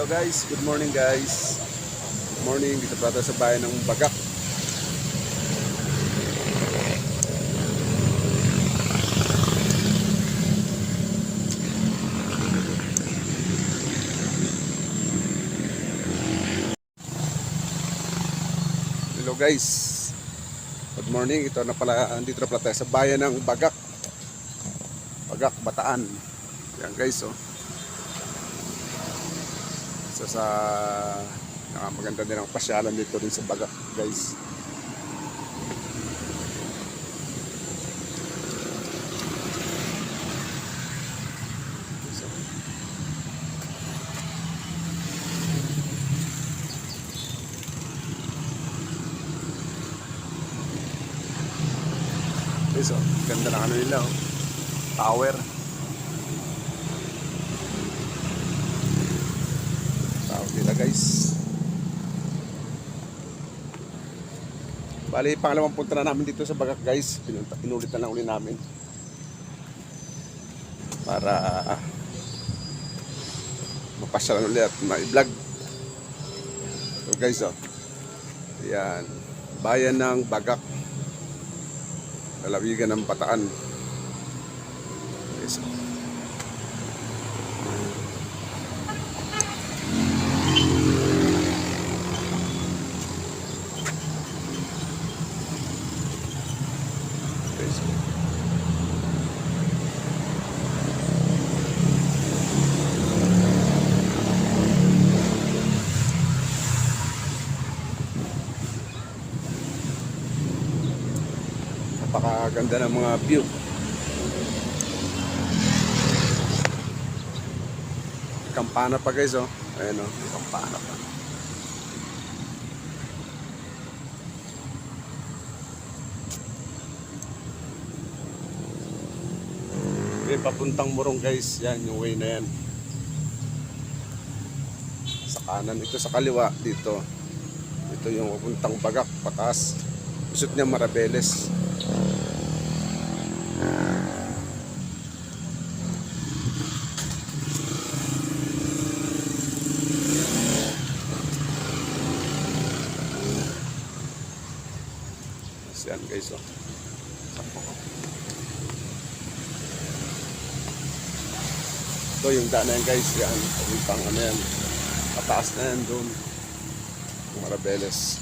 Hello guys, good morning guys. Good morning, dito pa sa bayan ng Bagak. Hello guys. Good morning. Ito na pala, andito na pala sa bayan ng Bagak. Bagak, Bataan. Yan guys, oh. Isa sa ah, maganda din ang pasyalan dito rin sa Bagak, guys. So, oh, ganda ng ano nila, oh. Tower. Tawag nila guys. Bali, pangalawang punta na namin dito sa Bagak guys. Pinunta, inulit na lang uli namin. Para ah, mapasyalan ulit at ma-vlog. So guys, oh. Yan. Bayan ng Bagak. Lalawigan ng Bataan. Guys, oh. Guys. Napakaganda ng mga view. Kampana pa guys oh. Ayan oh, kampana pa. Okay, papuntang Morong guys. Yan, yung way na yan. Sa kanan. Ito sa kaliwa dito. Ito yung papuntang Bagak, pataas. Usot niya Marabeles. Yan guys oh. Ito yung daan na yan guys. Yan. Papuntang ano yan. Pataas na yan doon. Marabeles.